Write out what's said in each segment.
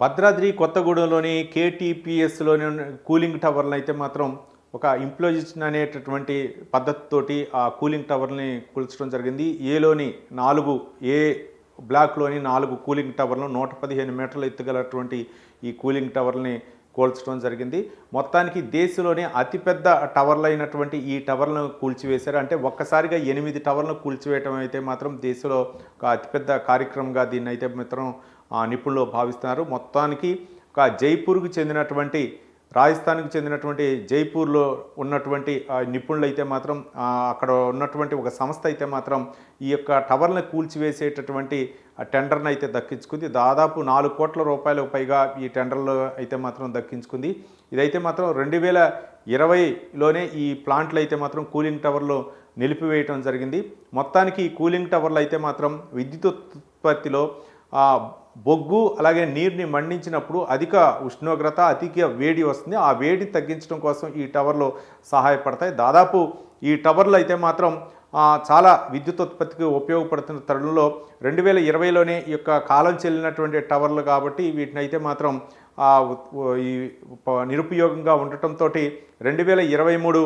Bhadradri కొత్తగూడెంలోని కేటీపీఎస్లోని cooling టవర్లను అయితే మాత్రం ఒక ఇంప్లోజిషన్ అనేటటువంటి పద్ధతితోటి ఆ కూలింగ్ టవర్ని కూల్చడం జరిగింది. ఏలోని నాలుగు ఏ బ్లాక్లోని నాలుగు కూలింగ్ టవర్లు నూట పదిహేను మీటర్లు ఎత్తుగలటువంటి ఈ కూలింగ్ టవర్ని కూల్చడం జరిగింది. మొత్తానికి దేశంలోనే అతిపెద్ద టవర్లు అయినటువంటి ఈ టవర్లను కూల్చివేశారు. అంటే ఒక్కసారిగా ఎనిమిది టవర్లను కూల్చివేయటం అయితే మాత్రం దేశంలో ఒక అతిపెద్ద కార్యక్రమంగా దీన్ని అయితే మాత్రం నిపుణులు భావిస్తున్నారు. మొత్తానికి ఒక జైపూర్కు చెందినటువంటి రాజస్థాన్కి చెందినటువంటి జైపూర్లో ఉన్నటువంటి నిపుణులు అయితే మాత్రం అక్కడ ఉన్నటువంటి ఒక సంస్థ అయితే మాత్రం ఈ యొక్క టవర్లను కూల్చివేసేటటువంటి టెండర్ని టెండర్ను అయితే దక్కించుకుంది. దాదాపు నాలుగు కోట్ల రూపాయలకు పైగా ఈ టెండర్లు అయితే మాత్రం దక్కించుకుంది. ఇదైతే మాత్రం రెండు వేల ఇరవైలోనే ఈ ప్లాంట్లు అయితే మాత్రం కూలింగ్ టవర్లు నిలిపివేయటం జరిగింది. మొత్తానికి ఈ కూలింగ్ టవర్లు అయితే మాత్రం విద్యుత్ ఉత్పత్తిలో బొగ్గు అలాగే నీరుని మండించినప్పుడు అధిక ఉష్ణోగ్రత అధిక వేడి వస్తుంది. ఆ వేడిని తగ్గించడం కోసం ఈ టవర్లు సహాయపడతాయి. దాదాపు ఈ టవర్లు అయితే మాత్రం చాలా విద్యుత్ ఉత్పత్తికి ఉపయోగపడుతున్న తరుణంలో రెండు వేల ఇరవైలోనే ఈ యొక్క కాలం చెల్లినటువంటి టవర్లు కాబట్టి వీటిని అయితే మాత్రం ఈ నిరుపయోగంగా ఉండటంతో రెండు వేల ఇరవై మూడు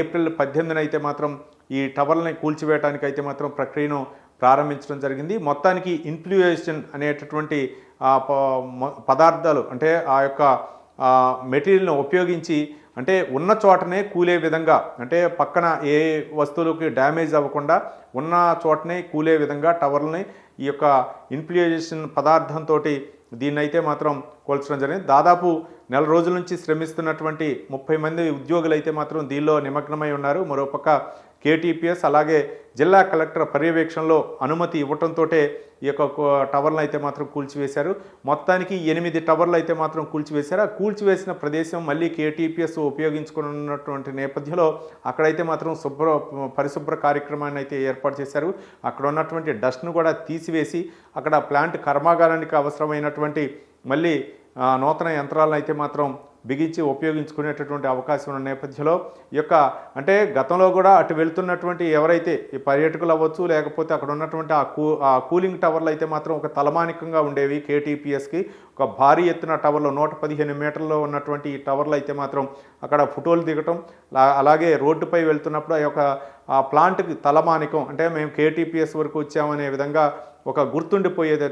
ఏప్రిల్ పద్దెనిమిదిన అయితే మాత్రం ఈ టవర్లని కూల్చివేయడానికి అయితే మాత్రం ప్రక్రియను ప్రారంభించడం జరిగింది. మొత్తానికి ఇన్ఫ్లుయేషన్ అనేటటువంటి పదార్థాలు అంటే ఆ యొక్క మెటీరియల్ని ఉపయోగించి అంటే ఉన్న చోటనే కూలే విధంగా అంటే పక్కన ఏ వస్తువులకి డ్యామేజ్ అవ్వకుండా ఉన్న చోటనే కూలే విధంగా టవర్లని ఈ యొక్క ఇన్ఫ్లుయేషన్ పదార్థంతో దీన్ని అయితే మాత్రం కోల్చడం జరిగింది. దాదాపు నెల రోజుల నుంచి శ్రమిస్తున్నటువంటి ముప్పై మంది ఉద్యోగులు అయితే మాత్రం దీనిలో నిమగ్నమై ఉన్నారు. మరోపక్క కేటీపీఎస్ అలాగే జిల్లా కలెక్టర్ పర్యవేక్షణలో అనుమతి ఇవ్వటంతో ఈ యొక్క టవర్లు అయితే మాత్రం కూల్చివేశారు. మొత్తానికి ఎనిమిది టవర్లు అయితే మాత్రం కూల్చివేశారు. ఆ కూల్చివేసిన ప్రదేశం మళ్ళీ కేటీపీఎస్ ఉపయోగించుకున్నటువంటి నేపథ్యంలో అక్కడైతే మాత్రం శుభ్ర పరిశుభ్ర కార్యక్రమాన్ని అయితే ఏర్పాటు చేశారు. అక్కడ ఉన్నటువంటి డస్ట్ను కూడా తీసివేసి అక్కడ ప్లాంట్ కర్మాగారానికి అవసరమైనటువంటి మళ్ళీ నూతన యంత్రాలను అయితే మాత్రం బిగించి ఉపయోగించుకునేటటువంటి అవకాశం ఉన్న నేపథ్యంలో ఈ యొక్క అంటే గతంలో కూడా అటు వెళ్తున్నటువంటి ఎవరైతే ఈ పర్యాటకులు అవ్వచ్చు లేకపోతే అక్కడ ఉన్నటువంటి ఆ కూ ఆ కూలింగ్ టవర్లు అయితే మాత్రం ఒక తలమానికంగా ఉండేవి. కేటీపీఎస్కి ఒక భారీ ఎత్తున టవర్లు నూట పదిహేను మీటర్లో ఉన్నటువంటి ఈ టవర్లు అయితే మాత్రం అక్కడ ఫోటోలు దిగటం లా- అలాగే రోడ్డుపై వెళ్తున్నప్పుడు ఆ యొక్క ఆ ప్లాంట్కి తలమానికం అంటే మేము కేటీపీఎస్ వరకు వచ్చామనే విధంగా ఒక గుర్తుండిపోయేది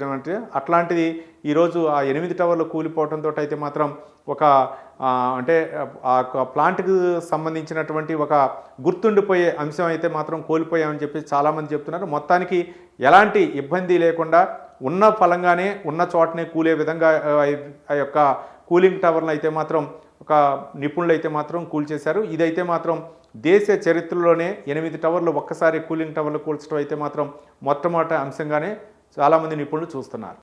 అట్లాంటిది ఈరోజు ఆ ఎనిమిది టవర్లు కూలిపోవడంతో అయితే మాత్రం ఒక అంటే ఆ యొక్క ప్లాంట్కి సంబంధించినటువంటి ఒక గుర్తుండిపోయే అంశం అయితే మాత్రం కోల్పోయామని చెప్పి చాలామంది చెప్తున్నారు. మొత్తానికి ఎలాంటి ఇబ్బంది లేకుండా ఉన్న ఫలంగానే ఉన్న చోటనే కూలే విధంగా ఆ, ఆ యొక్క కూలింగ్ టవర్లు అయితే మాత్రం ఒక నిపుణులు అయితే మాత్రం కూల్చేశారు. ఇదైతే మాత్రం దేశ చరిత్రలోనే ఎనిమిది టవర్లు ఒక్కసారి కూలింగ్ టవర్లు కూల్చడం అయితే మాత్రం మొట్టమొదటి అంశంగానే చాలామంది నిపుణులు చూస్తున్నారు.